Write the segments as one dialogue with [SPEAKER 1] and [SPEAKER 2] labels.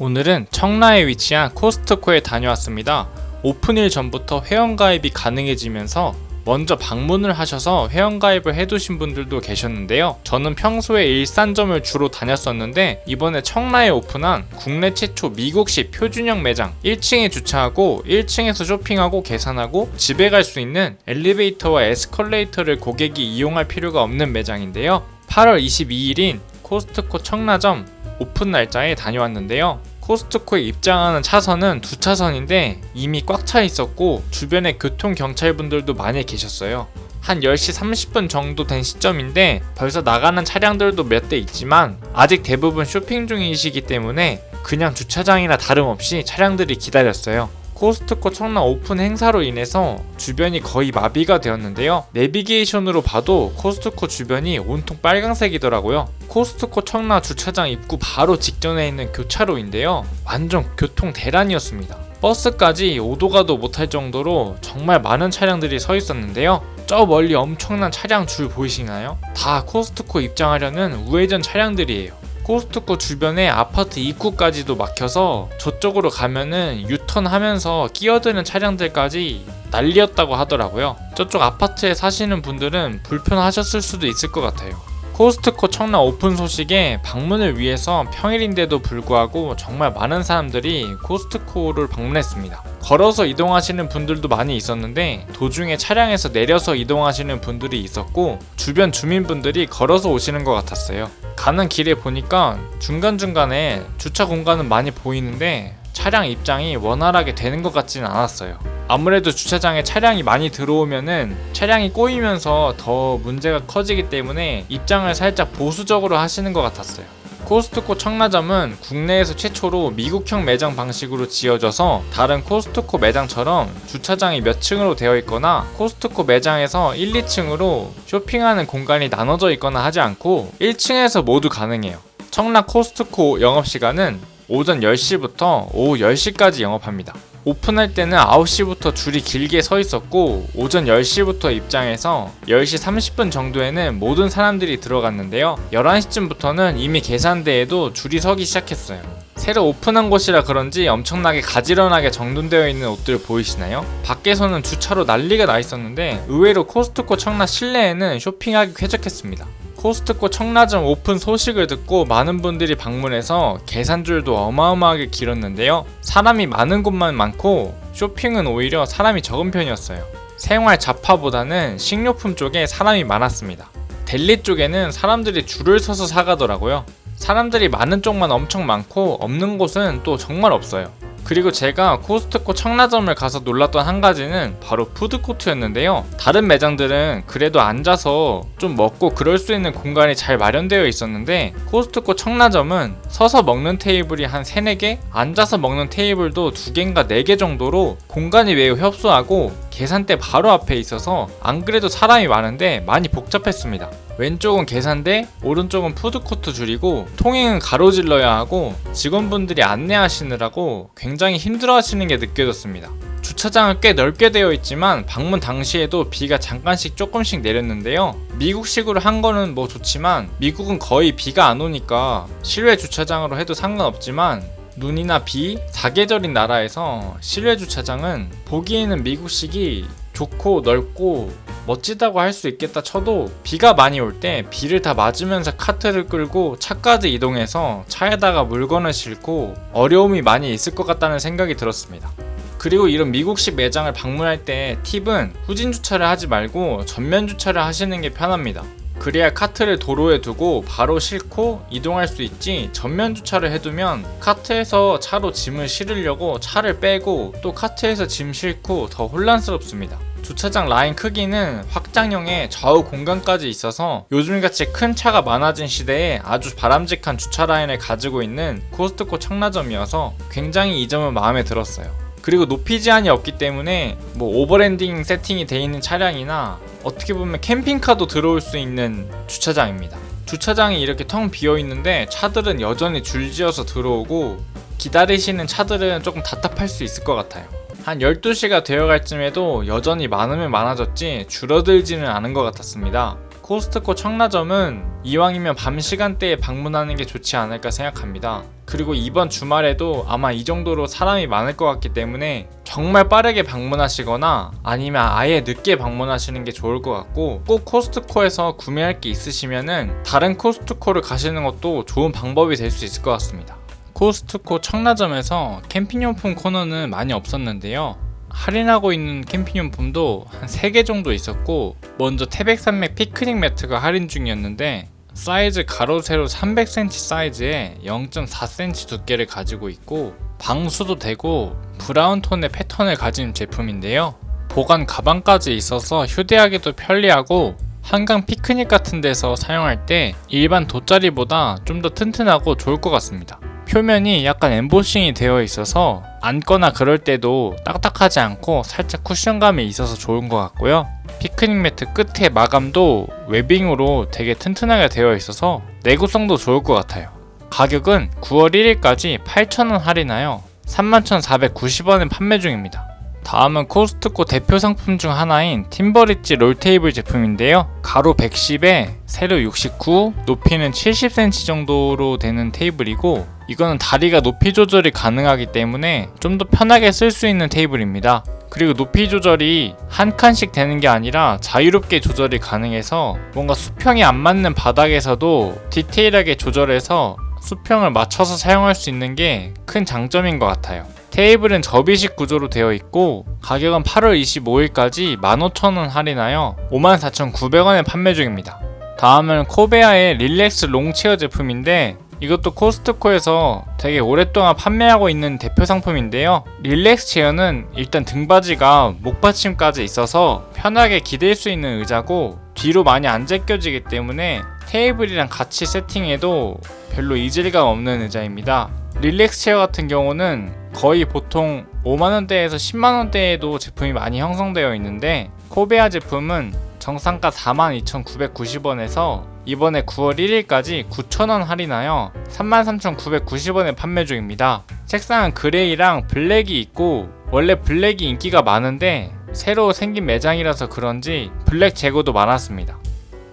[SPEAKER 1] 오늘은 청라에 위치한 코스트코에 다녀왔습니다. 오픈일 전부터 회원가입이 가능해지면서 먼저 방문을 하셔서 회원가입을 해두신 분들도 계셨는데요. 저는 평소에 일산점을 주로 다녔었는데 이번에 청라에 오픈한 국내 최초 미국식 표준형 매장 1층에 주차하고 1층에서 쇼핑하고 계산하고 집에 갈 수 있는 엘리베이터와 에스컬레이터를 고객이 이용할 필요가 없는 매장인데요. 8월 22일인 코스트코 청라점 오픈 날짜에 다녀왔는데요. 코스트코에 입장하는 차선은 두 차선인데 이미 꽉 차 있었고 주변에 교통 경찰분들도 많이 계셨어요. 한 10시 30분 정도 된 시점인데 벌써 나가는 차량들도 몇 대 있지만 아직 대부분 쇼핑 중이시기 때문에 그냥 주차장이나 다름없이 차량들이 기다렸어요. 코스트코 청라 오픈 행사로 인해서 주변이 거의 마비가 되었는데요. 내비게이션으로 봐도 코스트코 주변이 온통 빨강색이더라고요. 코스트코 청라 주차장 입구 바로 직전에 있는 교차로인데요. 완전 교통 대란이었습니다. 버스까지 오도 가도 못할 정도로 정말 많은 차량들이 서 있었는데요. 저 멀리 엄청난 차량 줄 보이시나요? 다 코스트코 입장하려는 우회전 차량들이에요. 코스트코 주변에 아파트 입구까지도 막혀서 저쪽으로 가면은 유턴하면서 끼어드는 차량들까지 난리였다고 하더라고요. 저쪽 아파트에 사시는 분들은 불편하셨을 수도 있을 것 같아요. 코스트코 청라 오픈 소식에 방문을 위해서 평일인데도 불구하고 정말 많은 사람들이 코스트코를 방문했습니다. 걸어서 이동하시는 분들도 많이 있었는데 도중에 차량에서 내려서 이동하시는 분들이 있었고 주변 주민분들이 걸어서 오시는 것 같았어요. 가는 길에 보니까 중간중간에 주차 공간은 많이 보이는데 차량 입장이 원활하게 되는 것 같지는 않았어요. 아무래도 주차장에 차량이 많이 들어오면은 차량이 꼬이면서 더 문제가 커지기 때문에 입장을 살짝 보수적으로 하시는 것 같았어요. 코스트코 청라점은 국내에서 최초로 미국형 매장 방식으로 지어져서 다른 코스트코 매장처럼 주차장이 몇 층으로 되어 있거나 코스트코 매장에서 1, 2층으로 쇼핑하는 공간이 나눠져 있거나 하지 않고 1층에서 모두 가능해요. 청라 코스트코 영업시간은 오전 10시부터 오후 10시까지 영업합니다. 오픈할 때는 9시부터 줄이 길게 서 있었고 오전 10시부터 입장해서 10시 30분 정도에는 모든 사람들이 들어갔는데요. 11시쯤부터는 이미 계산대에도 줄이 서기 시작했어요. 새로 오픈한 곳이라 그런지 엄청나게 가지런하게 정돈되어 있는 옷들 보이시나요? 밖에서는 주차로 난리가 나 있었는데 의외로 코스트코 청라 실내에는 쇼핑하기 쾌적했습니다. 코스트코 청라점 오픈 소식을 듣고 많은 분들이 방문해서 계산줄도 어마어마하게 길었는데요. 사람이 많은 곳만 많고 쇼핑은 오히려 사람이 적은 편이었어요. 생활 잡화보다는 식료품 쪽에 사람이 많았습니다. 델리 쪽에는 사람들이 줄을 서서 사가더라고요. 사람들이 많은 쪽만 엄청 많고 없는 곳은 또 정말 없어요. 그리고 제가 코스트코 청라점을 가서 놀랐던 한 가지는 바로 푸드코트였는데요. 다른 매장들은 그래도 앉아서 좀 먹고 그럴 수 있는 공간이 잘 마련되어 있었는데 코스트코 청라점은 서서 먹는 테이블이 한 3, 4개, 앉아서 먹는 테이블도 2개인가 4개 정도로 공간이 매우 협소하고 계산대 바로 앞에 있어서 안 그래도 사람이 많은데 많이 복잡했습니다. 왼쪽은 계산대, 오른쪽은 푸드코트 줄이고 통행은 가로질러야 하고 직원분들이 안내하시느라고 굉장히 힘들어하시는 게 느껴졌습니다. 주차장은 꽤 넓게 되어 있지만 방문 당시에도 비가 잠깐씩 조금씩 내렸는데요. 미국식으로 한 거는 뭐 좋지만 미국은 거의 비가 안 오니까 실외 주차장으로 해도 상관없지만 눈이나 비, 사계절인 나라에서 실외 주차장은 보기에는 미국식이 좋고 넓고 멋지다고 할 수 있겠다 쳐도 비가 많이 올 때 비를 다 맞으면서 카트를 끌고 차까지 이동해서 차에다가 물건을 싣고 어려움이 많이 있을 것 같다는 생각이 들었습니다. 그리고 이런 미국식 매장을 방문할 때 팁은 후진 주차를 하지 말고 전면 주차를 하시는 게 편합니다. 그래야 카트를 도로에 두고 바로 싣고 이동할 수 있지 전면 주차를 해두면 카트에서 차로 짐을 실으려고 차를 빼고 또 카트에서 짐 싣고 더 혼란스럽습니다. 주차장 라인 크기는 확장형의 좌우 공간까지 있어서 요즘같이 큰 차가 많아진 시대에 아주 바람직한 주차 라인을 가지고 있는 코스트코 청라점이어서 굉장히 이 점은 마음에 들었어요. 그리고 높이 제한이 없기 때문에 뭐 오버랜딩 세팅이 돼 있는 차량이나 어떻게 보면 캠핑카도 들어올 수 있는 주차장입니다. 주차장이 이렇게 텅 비어 있는데 차들은 여전히 줄지어서 들어오고 기다리시는 차들은 조금 답답할 수 있을 것 같아요. 한 12시가 되어갈 쯤에도 여전히 많으면 많아졌지 줄어들지는 않은 것 같았습니다. 코스트코 청라점은 이왕이면 밤 시간대에 방문하는 게 좋지 않을까 생각합니다. 그리고 이번 주말에도 아마 이 정도로 사람이 많을 것 같기 때문에 정말 빠르게 방문하시거나 아니면 아예 늦게 방문하시는 게 좋을 것 같고 꼭 코스트코에서 구매할 게 있으시면은 다른 코스트코를 가시는 것도 좋은 방법이 될 수 있을 것 같습니다. 코스트코 청라점에서 캠핑용품 코너는 많이 없었는데요. 할인하고 있는 캠핑용품도 한 3개 정도 있었고 먼저 태백산맥 피크닉 매트가 할인 중이었는데 사이즈 가로 세로 300cm 사이즈에 0.4cm 두께를 가지고 있고 방수도 되고 브라운 톤의 패턴을 가진 제품인데요. 보관 가방까지 있어서 휴대하기도 편리하고 한강 피크닉 같은 데서 사용할 때 일반 돗자리보다 좀 더 튼튼하고 좋을 것 같습니다. 표면이 약간 엠보싱이 되어 있어서 앉거나 그럴 때도 딱딱하지 않고 살짝 쿠션감이 있어서 좋은 것 같고요. 피크닉 매트 끝에 마감도 웨빙으로 되게 튼튼하게 되어 있어서 내구성도 좋을 것 같아요. 가격은 9월 1일까지 8,000원 할인하여 31,490원에 판매 중입니다. 다음은 코스트코 대표 상품 중 하나인 팀버리지 롤테이블 제품인데요. 가로 110에 세로 69, 높이는 70cm 정도로 되는 테이블이고 이거는 다리가 높이 조절이 가능하기 때문에 좀 더 편하게 쓸 수 있는 테이블입니다. 그리고 높이 조절이 한 칸씩 되는 게 아니라 자유롭게 조절이 가능해서 뭔가 수평이 안 맞는 바닥에서도 디테일하게 조절해서 수평을 맞춰서 사용할 수 있는 게 큰 장점인 것 같아요. 테이블은 접이식 구조로 되어 있고 가격은 8월 25일까지 15,000원 할인하여 54,900원에 판매 중입니다. 다음은 코베아의 릴렉스 롱체어 제품인데 이것도 코스트코에서 되게 오랫동안 판매하고 있는 대표 상품인데요. 릴렉스 체어는 일단 등받이가 목받침까지 있어서 편하게 기댈 수 있는 의자고 뒤로 많이 안 제껴지기 때문에 테이블이랑 같이 세팅해도 별로 이질감 없는 의자입니다. 릴렉스 체어 같은 경우는 거의 보통 5만원대에서 10만원대에도 제품이 많이 형성되어 있는데 코베아 제품은 정상가 42,990원에서 이번에 9월 1일까지 9,000원 할인하여 33,990원에 판매 중입니다. 색상은 그레이랑 블랙이 있고 원래 블랙이 인기가 많은데 새로 생긴 매장이라서 그런지 블랙 재고도 많았습니다.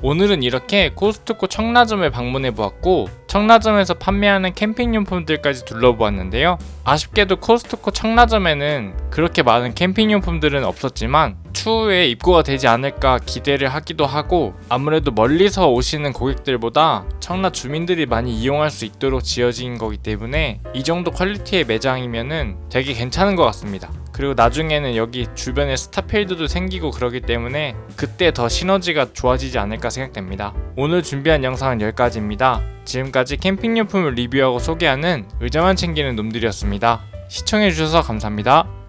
[SPEAKER 1] 오늘은 이렇게 코스트코 청라점에 방문해 보았고 청라점에서 판매하는 캠핑용품들까지 둘러보았는데요. 아쉽게도 코스트코 청라점에는 그렇게 많은 캠핑용품들은 없었지만 추후에 입고가 되지 않을까 기대를 하기도 하고 아무래도 멀리서 오시는 고객들보다 청라 주민들이 많이 이용할 수 있도록 지어진 거기 때문에 이 정도 퀄리티의 매장이면은 되게 괜찮은 것 같습니다. 그리고 나중에는 여기 주변에 스타필드도 생기고 그러기 때문에 그때 더 시너지가 좋아지지 않을까 생각됩니다. 오늘 준비한 영상은 여기까지입니다. 지금까지 캠핑 용품을 리뷰하고 소개하는 의자만 챙기는 놈들이었습니다. 시청해주셔서 감사합니다.